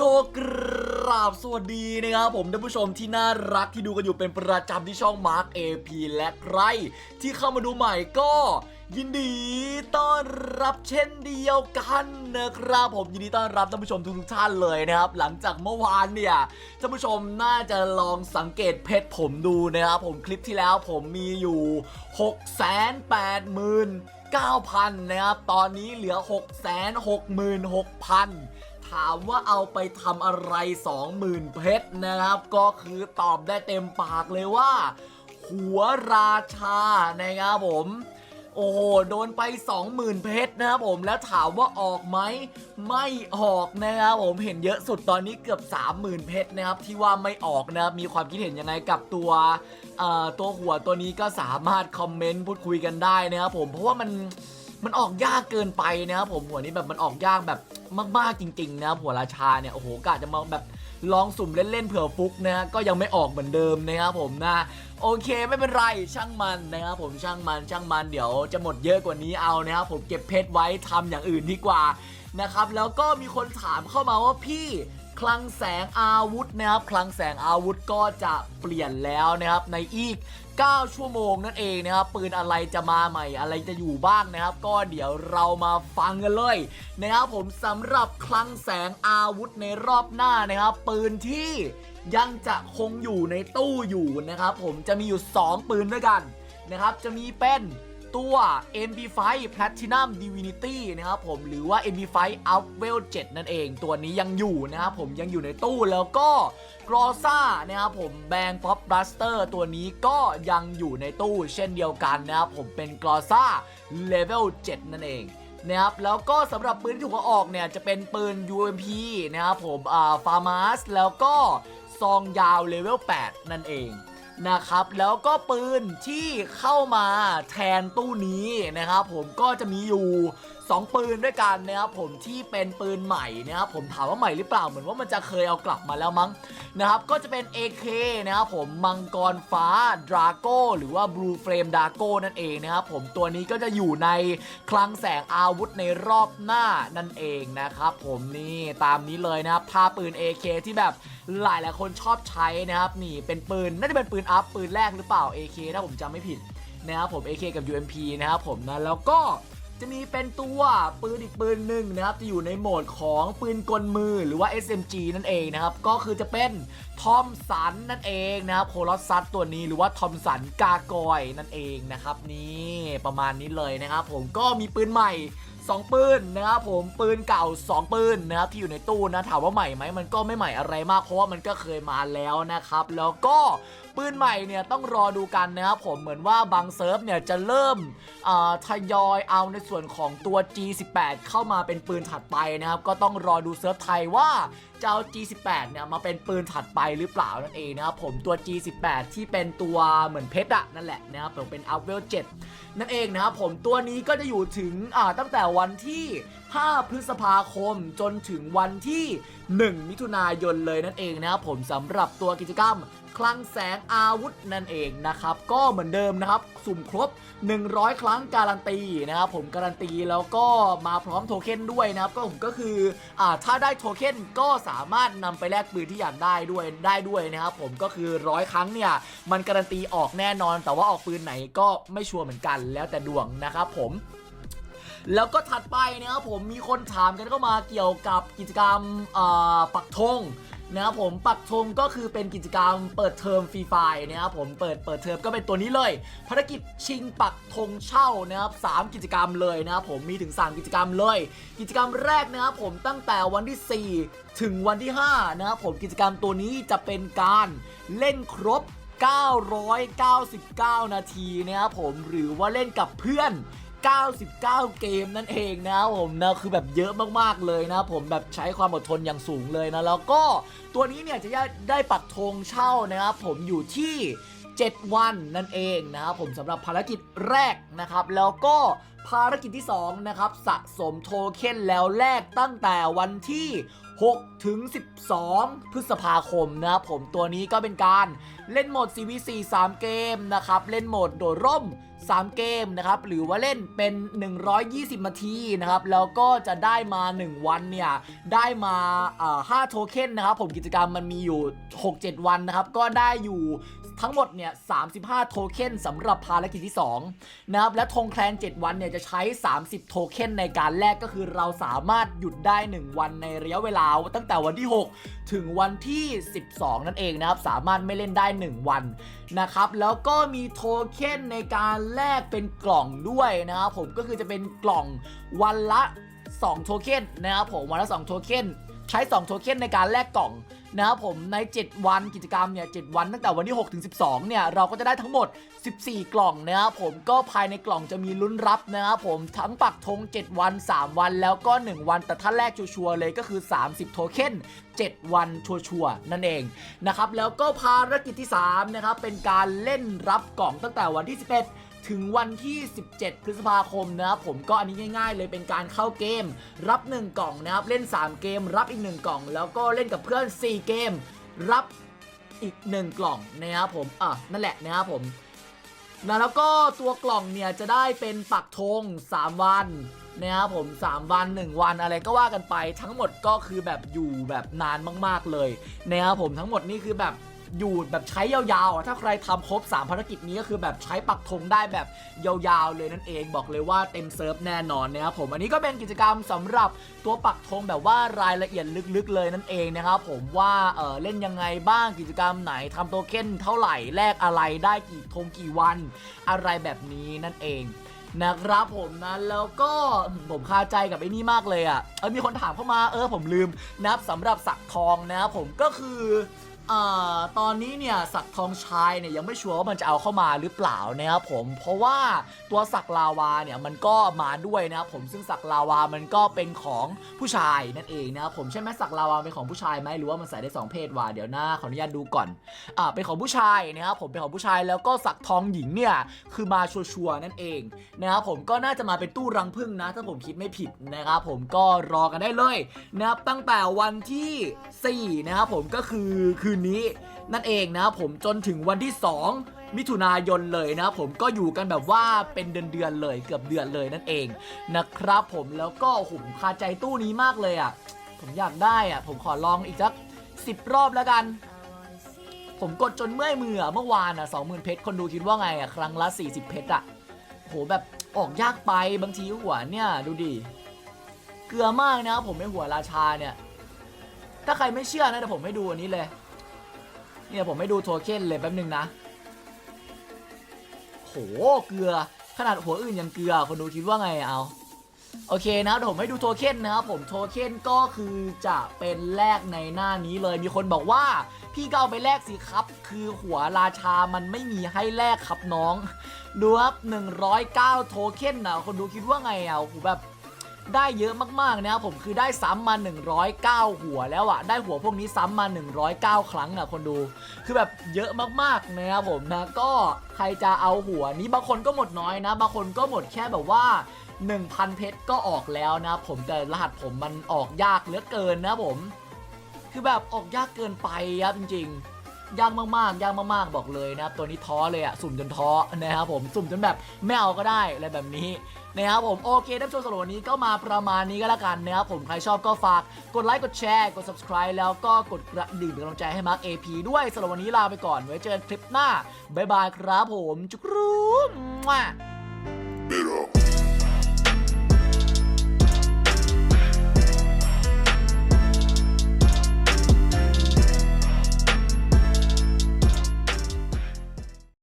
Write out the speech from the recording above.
ก็กราบสวัสดีนะครับผมท่านผู้ชมที่น่ารักที่ดูกันอยู่เป็นประจำที่ช่อง Mark AP และใคร ที่เข้ามาดูใหม่ก็ยินดีต้อนรับเช่นเดียวกันนะครับผมยินดีต้อนรับท่านผู้ชมทุกๆท่านเลยนะครับ หลังจากเมื่อวานเนี่ยท่านผู้ชมน่าจะลองสังเกตเพชรผมดูนะครับผมคลิปที่แล้วผมมีอยู่6 8 0 0 0 9,000 นะครับ ตอนนี้เหลือ 666,000 ถามว่าเอาไปทำอะไร 20,000 เพชรนะครับ ก็คือตอบได้เต็มปากเลยว่า หัวราชานะครับผมโอ้โห โดนไป 20,000 เพชรนะครับผมแล้วถามว่าออกไหมไม่ออกนะครับผมเห็นเยอะสุดตอนนี้เกือบ 30,000 เพชรนะครับที่ว่าไม่ออกนะครับมีความคิดเห็นยังไงกับตัวตัวหัวตัวนี้ก็สามารถคอมเมนต์พูดคุยกันได้นะครับผมเพราะว่ามันมันออกยากเกินไปนะครับผมหัวนี้แบบมันออกยากแบบ มากๆจริง ๆ นะครับหัวราชาเนี่ยโอ้โหกะจะมาแบบลองสุ่มเล่นๆเผื่อฟุกนะก็ยังไม่ออกเหมือนเดิมนะครับผมนะโอเคไม่เป็นไรช่างมันนะครับผมช่างมันช่างมันเดี๋ยวจะหมดเยอะกว่านี้เอานะครับผมเก็บเพชรไว้ทำอย่างอื่นดีกว่านะครับแล้วก็มีคนถามเข้ามาว่าพี่ คลังแสงอาวุธนะครับคลังแสงอาวุธก็จะเปลี่ยนแล้วนะครับในอีก 9 ชั่วโมงนั่นเองนะครับปืนอะไรจะมาใหม่อะไรจะอยู่บ้างนะครับ ก็เดี๋ยวเรามาฟังกันเลยนะครับผมสำหรับคลังแสงอาวุธในรอบหน้านะครับ ปืนที่ยังจะคงอยู่ในตู้อยู่นะครับ ผมจะมีอยู่ 2 ปืนด้วยกันนะครับ จะมีเป็น ตัว MP5 Platinum Divinity นะครับผมหรือว่า MP5 Up Level 7 นั่นเอง ตัวนี้ยังอยู่นะครับผมยังอยู่ในตู้แล้วก็กรอซ่านะครับผมแบง Pop Blaster ตัวนี้ก็ยังอยู่ในตู้เช่นเดียวกันนะครับผมเป็นกรอซ่า Level 7นั่นเองนะครับแล้วก็สำหรับปืนที่ถูกเอาออกเนี่ยจะเป็นปืน UMP นะครับผมอ่าฟาร์มาสแล้วก็ซองยาวเลเวล8นั่นเอง นะครับ แล้วก็ปืนที่เข้ามาแทนตู้นี้นะครับ ผมก็จะมีอยู่ 2 ปืนด้วยกันนะครับผมที่เป็นปืนใหม่นะครับผมถามว่าใหม่หรือเปล่าเหมือนว่ามันจะเคยเอากลับมาแล้วมั้งนะครับก็จะเป็น AK นะครับผมมังกรฟ้าดราโก้หรือว่า Blue Flame d r a g o นั่นเองนะครับผมตัวนี้ก็จะอยู่ในคลังแสงอาวุธในรอบหน้านั่นเองนะครับผมนี่ตามนี้เลยนะครับท่าปืน AK ที่แบบหลายหลายคนชอบใช้นะครับนี่เป็นปืนน่าจะเป็นปืนอัพปืนแรกหรือเปล่า AK ถ้าผมจำไม่ผิดนะครับผม AK กับ UMP นะครับผมนะแล้วก็ จะมีเป็นตัวปืนอีกปืนหนึ่งนะครับ จะอยู่ในโหมดของปืนกลมือหรือว่า SMG นั่นเองนะครับ ก็คือจะเป็นทอมสันนั่นเองนะครับโคลอสซัสตัวนี้หรือว่าทอมสันกากอยนั่นเองนะครับนี่ประมาณนี้เลยนะครับ ผมก็มีปืนใหม่ 2 ปืนนะครับผมปืนเก่า 2 ปืนนะครับที่อยู่ในตู้นะถามว่าใหม่ไหมมันก็ไม่ใหม่อะไรมาก เพราะว่ามันก็เคยมาแล้วนะครับ แล้วก็ปืนใหม่เนี่ยต้องรอดูกันนะครับผมเหมือนว่าบางเซิร์ฟเนี่ยจะเริ่มทยอยเอาในส่วนของตัว G18 เข้ามาเป็นปืนถัดไปนะครับก็ต้องรอดูเซิร์ฟไทยว่า เอา G18 เนี่ยมาเป็นปืนถัดไปหรือเปล่านั่นเองนะครับผมตัว G18 ที่เป็นตัวเหมือนเพชรอะนั่นแหละนะครับผมเป็นอัพเวล7นั่นเองนะครับผมตัวนี้ก็จะอยู่ถึงอ่าตั้งแต่วันที่ 5 พฤษภาคมจนถึงวันที่ 1 มิถุนายนเลยนั่นเองนะครับผมสำหรับตัวกิจกรรม คลังแสงอาวุธนั่นเองนะครับ ก็เหมือนเดิมนะครับ สุ่มครบ 100 ครั้งการันตีนะครับผมการันตีแล้วก็มาพร้อมโทเค็นด้วยนะครับ ก็ผมก็คืออ่าถ้าได้โทเค็นก็สามารถนำไปแลกปืนที่อยากได้ด้วยได้ด้วยนะครับผมก็คือร้อยครั้งเนี่ยมันการันตีออกแน่นอน แต่ว่าออกปืนไหนก็ไม่ชัวร์เหมือนกันแล้วแต่ดวงนะครับผมแล้วก็ถัดไปนะครับผมมีคนถามกันเข้ามาเกี่ยวกับกิจกรรมปักธง นะครับผมปักธงก็คือเป็นกิจกรรมเปิดเทอมฟรีไฟนะครับผมเปิดเปิดเทอมก็เป็นตัวนี้เลย ภารกิจชิงปักธงเช่านะครับสามกิจกรรมเลยนะครับผมมีถึง 3 กิจกรรมเลย กิจกรรมแรกนะครับผมตั้งแต่วันที่ 4 ถึงวันที่ 5 นะครับผมกิจกรรมตัวนี้จะเป็นการเล่นครบ 999 นาทีนะครับผมหรือว่าเล่นกับเพื่อน 99 เกมนั่นเองนะครับผมนะคือแบบเยอะมากๆเลยนะ ผมแบบใช้ความอดทนอย่างสูงเลยนะแล้วก็ตัวนี้เนี่ยจะได้ปักธงเช่านะครับผมอยู่ที่ 7 วันนั่นเองนะครับผมสำหรับภารกิจแรกนะครับ แล้วก็ภารกิจที่ 2 นะครับ สะสมโทเค็นแล้วแลกตั้งแต่วันที่ 6 ถึง 12 พฤษภาคมนะครับผมตัวนี้ก็เป็นการเล่นโหมด CVC 3 เกมนะครับ เล่นโหมดโดดร่ม 3 เกมนะครับหรือว่าเล่นเป็น 120 นาทีนะครับแล้วก็จะได้มา 1 วันเนี่ยได้มา5โทเค็นนะครับผมกิจกรรมมันมีอยู่ 6-7 วันนะครับก็ได้อยู่ทั้งหมดเนี่ย 35 โทเค็นสำหรับภารกิจที่2นะครับ และธงแคลน 7 วันเนี่ยจะใช้ 30 โทเค็นในการแลกก็คือเราสามารถหยุดได้ 1 วันในระยะเวลาตั้งแต่วันที่ 6 ถึงวันที่ 12 นั่นเองนะครับ สามารถไม่เล่นได้ 1 วันนะครับ แล้วก็มีโทเค็นในการแลกเป็นกล่องด้วยนะครับผมก็คือจะเป็นกล่องวันละ 2 โทเค็นนะครับผมวันละ 2 โทเค็นใช้ 2 โทเค็นในการแลกกล่อง นะครับผมใน 7 วันกิจกรรมเนี่ย7วันตั้งแต่วันที่6ถึง12 เนี่ย เราก็จะได้ทั้งหมด 14 กล่องนะครับผมก็ภายในกล่องจะมีลุ้นรับนะครับผมทั้งปักธง7 วัน 3 วันแล้วก็ 1 วัน แต่ถ้าแรกชัวร์เลยก็คือ 30 โทเค็น7 วันชัวร์นั่นเองนะครับแล้วก็ภารกิจที่3นะครับเป็นการเล่นรับกล่องตั้งแต่วันที่ 11 ถึงวันที่ 17 พฤษภาคมนะครับผมก็อันนี้ง่ายๆ เลยเป็นการเข้าเกม รับ 1 กล่องนะครับ เล่น 3 เกม รับอีก 1 กล่อง แล้วก็เล่นกับเพื่อน 4 เกม รับอีก 1 กล่องนะครับผมอะนั่นแหละนะครับผมนะแล้วก็ตัวกล่องเนี่ยจะได้เป็นปักธง3 วันนะครับผม 3 วัน 1 วันอะไรก็ว่ากันไปทั้งหมดก็คือแบบอยู่แบบนานมาก ๆเลยนะครับผมทั้งหมดนี่คือแบบ อยู่แบบใช้ยาวๆอะถ้าใครทำครบ 3 ภารกิจนี้ก็คือแบบใช้ปักธงได้แบบยาวๆเลยนั่นเองบอกเลยว่าเต็มเซิร์ฟแน่นอนนะครับผมอันนี้ก็เป็นกิจกรรมสำหรับตัวปักธงแบบว่ารายละเอียดลึกๆเลยนั่นเองนะครับผมว่าเออเล่นยังไงบ้างกิจกรรมไหนทำโทเค็นเท่าไหร่แลกอะไรได้กี่ธงกี่วัน อะไรแบบนี้นั่นเองนะครับผมนะแล้วก็ผมคาใจกับไอ้นี่มากเลยอะเออมีคนถามเข้ามาเออผมลืมนะครับสำหรับสักทองนะครับผมก็คือ ตอนนี้เนี่ยสักทองชายเนี่ยยังไม่ชัวร์ว่ามันจะเอาเข้ามาหรือเปล่านะครับผมเพราะว่าตัวสักลาวาเนี่ยมันก็มาด้วยนะครับผมซึ่งสักลาวามันก็เป็นของผู้ชายนั่นเองนะครับผมใช่ไหมสักลาวาเป็นของผู้ชายไหมหรือว่ามันใส่ได้สองเพศวะเดี๋ยวหน้าขออนุญาตดูก่อนอ่าเป็นของผู้ชายนะครับผมเป็นของผู้ชายแล้วก็สักทองหญิงเนี่ยคือมาชัวร์นั่นเองนะครับผมก็น่าจะมาเป็นตู้รังผึ้งนะ ถ้าผมคิดไม่ผิดนะครับผมก็รอกันได้เลยนะครับตั้งแต่วันที่4นะครับผมก็คือคืนนี้นั่นเองนะครับผมจนถึงวันที่ 2มิถุนายนเลยนะครับผมก็อยู่กันแบบว่าเป็นเดือนๆเลยเกือบเดือนเลยนั่นเองนะครับผมแล้วก็หผมคาใจตู้นี้มากเลยอะ ผมอยากได้อะ ผมขอลองอีกสักสิบรอบแล้วกัน ผมกดจนเมื่อยมืออเมื่อวานอะสองหมื่นเพชรคนดูคิดว่าไงอะ ครั้งละ 40 เพชรอะโหแบบออกยากไปบางทีหัวเนี่ย ดูดิเกลือมากนะครับผมไม่หัวราชาเนี่ย ถ้าใครไม่เชื่อนะเดี๋ยวผมให้ดูอันนี้เลย เนี่ยผมให้ดูโทเค็นเลยแป๊บนึงนะ โหเกลือขนาดหัวอื่นยังเกลือคนดูคิดว่าไงเอาโอเคนะเดี๋ยวผมให้ดูโทเค็นนะครับผมโทเค็นก็คือจะเป็นแลกในหน้านี้เลยมีคนบอกว่า พี่ก็เอาไปแลกสิครับ คือหัวราชามันไม่มีให้แลกครับน้องดูครับ109 โทเค็นนะคนดูคิดว่าไงอะโอ้โหแบบ ได้เยอะมากๆนะครับผมคือได้ซ้ำมา 109 หัวแล้วอะได้หัวพวกนี้ซ้ำมา 109 ครั้งอะคนดู คือแบบเยอะมากๆนะครับผมนะก็ใครจะเอาหัวนี้บางคนก็หมดน้อยนะ บางคนก็หมดแค่แบบว่า 1,000 เพชรก็ออกแล้วนะผมแต่รหัสผมมันออกยากเหลือเกินนะผม คือแบบออกยากเกินไปครับจริงๆ ยากมากๆยากมากๆบอกเลยนะครับตัวนี้ท้อเลยอะสุ่มจนท้อนะครับผมสุ่มจนแบบไม่เอาก็ได้อะไรแบบนี้นะครับผมโอเคท่านผู้ชมสำหรับวันนี้ก็มาประมาณนี้ก็แล้วกันนะครับผมใครชอบก็ฝากกดไลค์กดแชร์กด subscribe แล้วก็กดกระดิ่งเป็นกำลังใจให้มาร์ค AP ด้วยสำหรับวันนี้ลาไปก่อนไว้เจอกันคลิปหน้าบ๊ายบายครับผมจุกรูม Get up.